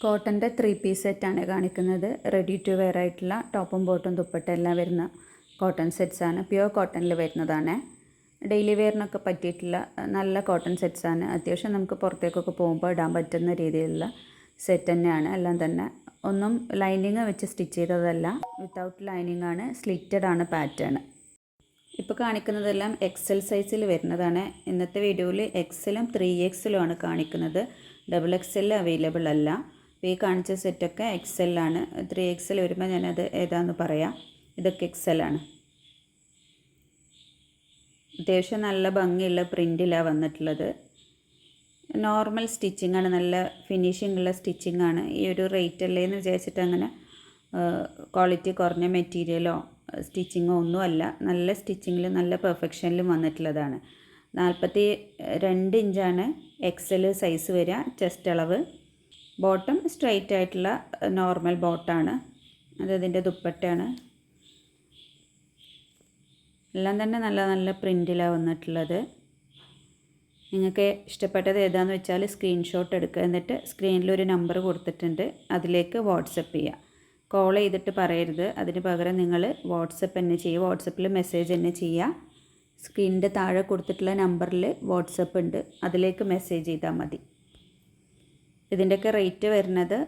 കോട്ടന്റെ three piece സെറ്റാണ് കാണിക്കുന്നത്. Ready to wear ആയിട്ടുള്ള ടോപ്പും ബോട്ടും ദുപ്പട്ട എല്ലാം വരുന്ന കോട്ടൺ സെറ്റ്സാണ്. പ്യുവർ കോട്ടണിൽ വരുന്നതാണ്. ഡെയിലി വെയറിനൊക്കെ പറ്റിയിട്ടുള്ള നല്ല കോട്ടൺ സെറ്റ്സാണ്. അത്യാവശ്യം നമുക്ക് പുറത്തേക്കൊക്കെ പോകുമ്പോൾ ഇടാൻ പറ്റുന്ന രീതിയിലുള്ള സെറ്റ് തന്നെയാണ്. എല്ലാം തന്നെ ഒന്നും ലൈനിങ് വെച്ച് സ്റ്റിച്ച് ചെയ്തതല്ല. വിത്തൗട്ട് ലൈനിങ് ആണ് സ്ലിറ്റഡ് ആണ് പാറ്റേൺ ഇപ്പോൾ കാണിക്കുന്നതെല്ലാം എക്സൽ സൈസിൽ വരുന്നതാണ്. ഇന്നത്തെ വീഡിയോയിൽ എക്സലും ത്രീ എക്സലും ആണ് കാണിക്കുന്നത്. ഡബിൾ എക്സൽ അവൈലബിൾ അല്ല. ഈ കാണിച്ച സെറ്റൊക്കെ എക്സെല്ലാണ് ത്രീ എക്സൽ വരുമ്പോൾ ഞാനത് ഏതാന്ന് പറയാം. ഇതൊക്കെ എക്സെല്ലാണ് അത്യാവശ്യം നല്ല ഭംഗിയുള്ള പ്രിന്റിലാണ് വന്നിട്ടുള്ളത്. നോർമൽ സ്റ്റിച്ചിങ് ആണ്. നല്ല ഫിനിഷിംഗ് ഉള്ള സ്റ്റിച്ചിങ് ആണ്. ഈ ഒരു റേറ്റ് അല്ലേ എന്ന് വിചാരിച്ചിട്ട് അങ്ങനെ ക്വാളിറ്റി കുറഞ്ഞ മെറ്റീരിയലോ സ്റ്റിച്ചിങ്ങോ ഒന്നുമല്ല. നല്ല സ്റ്റിച്ചിങ്ങിലും നല്ല പെർഫെക്ഷനിലും വന്നിട്ടുള്ളതാണ്. നാൽപ്പത്തി രണ്ട് ഇഞ്ചാണ് എക്സൽ സൈസ് വരിക. ചെസ്റ്റ് അളവ് ബോട്ടം സ്ട്രൈറ്റ് ആയിട്ടുള്ള നോർമൽ ബോട്ടാണ്. അത് ഇതിന്റെ ദുപ്പട്ടയാണ്. എല്ലാം തന്നെ നല്ല നല്ല പ്രിന്റിലാണ് വന്നിട്ടുള്ളത്. നിങ്ങൾക്ക് ഇഷ്ടപ്പെട്ടത് ഏതാണെന്ന് വെച്ചാൽ സ്ക്രീൻഷോട്ട് എടുക്കുക. എന്നിട്ട് സ്ക്രീനിൽ ഒരു നമ്പർ കൊടുത്തിട്ടുണ്ട്. അതിലേക്ക് വാട്സപ്പ് ചെയ്യുക. കോൾ ചെയ്തിട്ട് പറയരുത്. അതിന് പകരം നിങ്ങൾ വാട്സപ്പ് തന്നെ ചെയ്യുക. വാട്സപ്പിൽ മെസ്സേജ് തന്നെ ചെയ്യുക. സ്ക്രീനിന്റെ താഴെ കൊടുത്തിട്ടുള്ള നമ്പറിൽ വാട്സപ്പ് ഉണ്ട്. അതിലേക്ക് മെസ്സേജ് ചെയ്താൽ മതി. ഇതിന്റെയൊക്കെ റേറ്റ് വരുന്നത്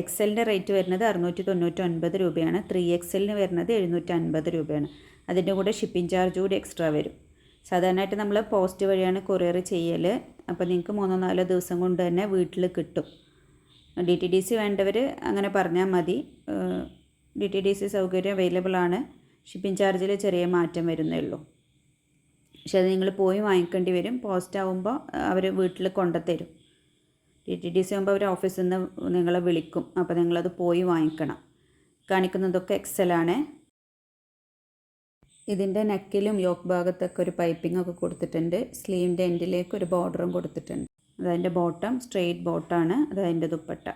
എക്സലിന്റെ റേറ്റ് വരുന്നത് അറുന്നൂറ്റി തൊണ്ണൂറ്റി ഒൻപത് രൂപയാണ്. ത്രീ എക്സലിന് വരുന്നത് എഴുന്നൂറ്റി അൻപത് രൂപയാണ്. അതിന്റെ കൂടെ ഷിപ്പിംഗ് ചാർജ് കൂടി എക്സ്ട്രാ വരും. സാധാരണയായിട്ട് നമ്മൾ പോസ്റ്റ് വഴിയാണ് കൊറിയർ ചെയ്യൽ അപ്പോൾ നിങ്ങൾക്ക് മൂന്നോ നാലോ ദിവസം കൊണ്ട് തന്നെ വീട്ടിൽ കിട്ടും. ഡി ടി ഡി സി വേണ്ടവർ അങ്ങനെ പറഞ്ഞാൽ മതി. ഡി ടി ഡി സി സൗകര്യം അവൈലബിൾ ആണ്. ഷിപ്പിംഗ് ചാർജിൽ ചെറിയ മാറ്റം വരുന്നേ ഉള്ളൂ. പക്ഷെ അത് നിങ്ങൾ പോയി വാങ്ങിക്കേണ്ടി വരും. പോസ്റ്റ് ആകുമ്പോൾ അവർ വീട്ടിൽ കൊണ്ടുത്തരും ഡി ടി ഡി സി ആകുമ്പോൾ അവർ ഓഫീസിൽ നിന്ന് നിങ്ങളെ വിളിക്കും. അപ്പോൾ നിങ്ങളത് പോയി വാങ്ങിക്കണം. കാണിക്കുന്നതൊക്കെ എക്സലാണ് ഇതിന്റെ നെക്കിലും യോക്ക് ഭാഗത്തൊക്കെ ഒരു പൈപ്പിംഗ് ഒക്കെ കൊടുത്തിട്ടുണ്ട്. സ്ലീവിന്റെ എൻഡിലേക്ക് ഒരു ബോർഡറും കൊടുത്തിട്ടുണ്ട്. അതതിന്റെ ബോട്ടം സ്ട്രെയിറ്റ് ബോട്ടാണ് അതതിന്റെ ദുപ്പട്ട.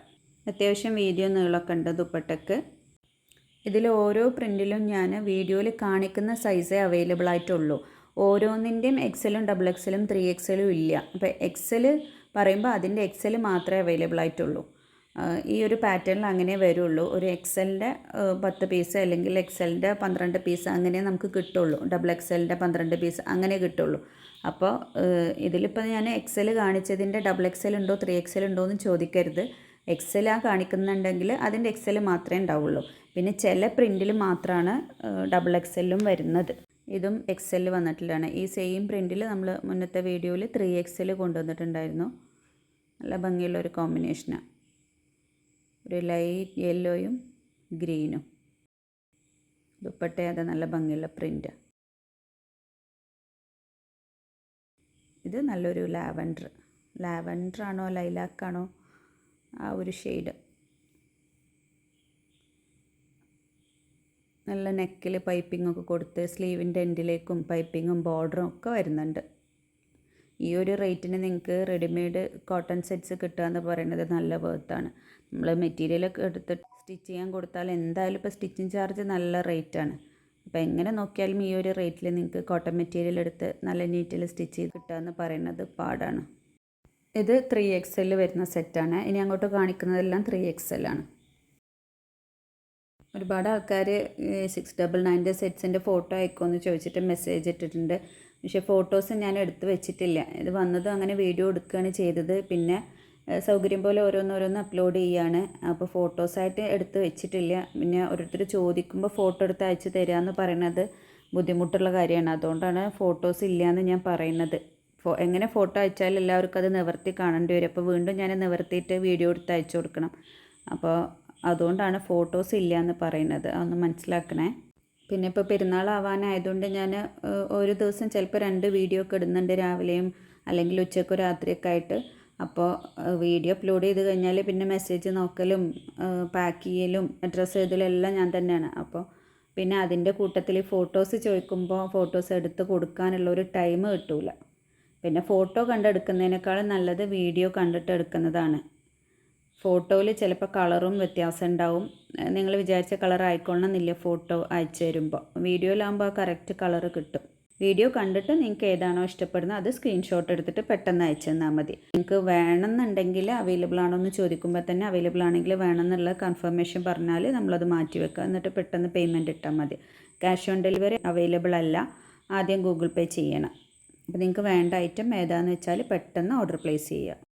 അത്യാവശ്യം വീഡിയോ നീളമൊക്കെ ഉണ്ട് ദുപ്പട്ടക്ക്. ഇതിൽ ഓരോ പ്രിന്റിലും ഞാൻ വീഡിയോയിൽ കാണിക്കുന്ന സൈസേ അവൈലബിൾ ആയിട്ടുള്ളൂ. ഓരോന്നിന്റെയും എക്സലും ഡബിൾ എക്സലും ത്രീ എക്സലും ഇല്ല. അപ്പോൾ എക്സൽ പറയുമ്പോൾ അതിന്റെ എക്സൽ മാത്രമേ അവൈലബിൾ ആയിട്ടുള്ളൂ. ഈ ഒരു പാറ്റേണിൽ അങ്ങനെ വരുള്ളൂ. ഒരു എക്സലിന്റെ പത്ത് പീസ് അല്ലെങ്കിൽ എക്സലിന്റെ പന്ത്രണ്ട് പീസ് അങ്ങനെ നമുക്ക് കിട്ടുള്ളൂ. ഡബിൾ എക്സലിന്റെ പന്ത്രണ്ട് പീസ് അങ്ങനെ കിട്ടുള്ളൂ. അപ്പോൾ ഇതിലിപ്പോൾ ഞാൻ എക്സൽ കാണിച്ചതിന്റെ ഡബിൾ എക്സൽ ഉണ്ടോ ത്രീ എക്സൽ ഉണ്ടോ എന്ന് ചോദിക്കരുത്. എക്സൽ ആ കാണിക്കുന്നുണ്ടെങ്കിൽ അതിന്റെ എക്സൽ മാത്രമേ ഉണ്ടാവുള്ളൂ. പിന്നെ ചില പ്രിന്റിൽ മാത്രമാണ് ഡബിൾ എക്സലും വരുന്നത്. ഇതും എക്സൽ വന്നിട്ടുള്ളതാണ്. ഈ സെയിം പ്രിന്റിൽ നമ്മൾ മുന്നത്തെ വീഡിയോയിൽ ത്രീ എക്സൽ കൊണ്ടുവന്നിട്ടുണ്ടായിരുന്നു. നല്ല ഭംഗിയുള്ള ഒരു കോമ്പിനേഷനാണ് ഒരു ലൈറ്റ് യെല്ലോയും ഗ്രീനും ദുപ്പട്ട അത് നല്ല ഭംഗിയുള്ള പ്രിന്റ് ഇത് നല്ലൊരു ലാവൻഡർ. ആണോ ലൈലാക്കാണോ ആ ഒരു ഷെയ്ഡ് നല്ല നെക്കിൽ പൈപ്പിംഗ് ഒക്കെ കൊടുത്ത് സ്ലീവിന്റെ എൻഡിലേക്കും പൈപ്പിങ്ങും ബോർഡറും ഒക്കെ വരുന്നുണ്ട്. ഈ ഒരു റേറ്റിന് നിങ്ങൾക്ക് റെഡിമെയ്ഡ് കോട്ടൺ സെറ്റ്സ് കിട്ടുക എന്ന് പറയുന്നത് നല്ല വേർത്താണ് നമ്മൾ മെറ്റീരിയലൊക്കെ എടുത്തിട്ട് സ്റ്റിച്ച് ചെയ്യാൻ കൊടുത്താൽ എന്തായാലും ഇപ്പോൾ സ്റ്റിച്ചിങ് ചാർജ് നല്ല റേറ്റാണ്. അപ്പോൾ എങ്ങനെ നോക്കിയാലും ഈ ഒരു റേറ്റിൽ നിങ്ങൾക്ക് കോട്ടൺ മെറ്റീരിയൽ എടുത്ത് നല്ല നീറ്റിൽ സ്റ്റിച്ച് ചെയ്ത് കിട്ടുക എന്ന് പറയുന്നത് പാടാണ്. ഇത് ത്രീ എക്സ് എല്ലിൽ വരുന്ന സെറ്റാണ് ഇനി അങ്ങോട്ട് കാണിക്കുന്നതെല്ലാം ത്രീ എക്സ് എല്ലാണ് ഒരുപാട് ആൾക്കാർ സിക്സ് ഡബിൾ നയന്റെ സെറ്റ്സിന്റെ ഫോട്ടോ അയക്കുമെന്ന് ചോദിച്ചിട്ട് മെസ്സേജ് ഇട്ടിട്ടുണ്ട്. പക്ഷേ ഫോട്ടോസ് ഞാൻ എടുത്ത് വെച്ചിട്ടില്ല. ഇത് വന്നതും അങ്ങനെ വീഡിയോ എടുക്കുകയാണ് ചെയ്തത്. പിന്നെ സൗകര്യം പോലെ ഓരോന്നോരോന്ന് അപ്ലോഡ് ചെയ്യാണ്. അപ്പോൾ ഫോട്ടോസായിട്ട് എടുത്ത് വെച്ചിട്ടില്ല. പിന്നെ ഓരോരുത്തർ ചോദിക്കുമ്പോൾ ഫോട്ടോ എടുത്ത് അയച്ച് തരാമെന്ന് പറയുന്നത് ബുദ്ധിമുട്ടുള്ള കാര്യമാണ്. അതുകൊണ്ടാണ് ഫോട്ടോസ് ഇല്ല എന്ന് ഞാൻ പറയുന്നത്. ഫോ എങ്ങനെ ഫോട്ടോ അയച്ചാൽ എല്ലാവർക്കും അത് നിവർത്തി കാണേണ്ടി വരും. അപ്പോൾ വീണ്ടും ഞാൻ നിവർത്തിയിട്ട് വീഡിയോ എടുത്ത് അയച്ചു കൊടുക്കണം. അപ്പോൾ അതുകൊണ്ടാണ് ഫോട്ടോസ് ഇല്ല എന്ന് പറയുന്നത് അതൊന്ന് മനസ്സിലാക്കണേ. പിന്നെ ഇപ്പോൾ പെരുന്നാളാവാനായതുകൊണ്ട് ഞാൻ ഒരു ദിവസം ചിലപ്പോൾ രണ്ട് വീഡിയോ ഒക്കെ ഇടുന്നുണ്ട് രാവിലെയും അല്ലെങ്കിൽ ഉച്ചയ്ക്കോ രാത്രിയൊക്കെ ആയിട്ട്. അപ്പോൾ വീഡിയോ അപ്ലോഡ് ചെയ്ത് കഴിഞ്ഞാൽ പിന്നെ മെസ്സേജ് നോക്കലും പാക്ക് ചെയ്യലും അഡ്രസ്സ് ചെയ്തലും എല്ലാം ഞാൻ തന്നെയാണ്. അപ്പോൾ പിന്നെ അതിന്റെ കൂട്ടത്തിൽ ഫോട്ടോസ് ചോദിക്കുമ്പോൾ ഫോട്ടോസ് എടുത്ത് കൊടുക്കാനുള്ള ഒരു ടൈം കിട്ടൂല. പിന്നെ ഫോട്ടോ കണ്ടെടുക്കുന്നതിനേക്കാളും നല്ലത് വീഡിയോ കണ്ടിട്ട് എടുക്കുന്നതാണ് ഫോട്ടോയിൽ ചിലപ്പോൾ കളറും വ്യത്യാസം ഉണ്ടാവും. നിങ്ങൾ വിചാരിച്ച കളർ ആയിക്കൊള്ളണമെന്നില്ല ഫോട്ടോ അയച്ചു തരുമ്പോൾ. വീഡിയോയിലാകുമ്പോൾ ആ കറക്റ്റ് കളർ കിട്ടും. വീഡിയോ കണ്ടിട്ട് നിങ്ങൾക്ക് ഏതാണോ ഇഷ്ടപ്പെടുന്നത് അത് സ്ക്രീൻഷോട്ട് എടുത്തിട്ട് പെട്ടെന്ന് അയച്ചു തന്നാൽ മതി. നിങ്ങൾക്ക് വേണമെന്നുണ്ടെങ്കിൽ അവൈലബിൾ ആണോ എന്ന് ചോദിക്കുമ്പോൾ തന്നെ അവൈലബിൾ ആണെങ്കിൽ വേണമെന്നുള്ള കൺഫർമേഷൻ പറഞ്ഞാൽ നമ്മളത് മാറ്റി വെക്കുക. എന്നിട്ട് പെട്ടെന്ന് പേയ്മെന്റ് ഇട്ടാൽ മതി. ക്യാഷ് ഓൺ ഡെലിവറി അവൈലബിൾ അല്ല. ആദ്യം ഗൂഗിൾ പേ ചെയ്യണം. അപ്പോൾ നിങ്ങൾക്ക് വേണ്ട ഐറ്റം ഏതാണെന്ന് വെച്ചാൽ പെട്ടെന്ന് ഓർഡർ പ്ലേസ് ചെയ്യുക.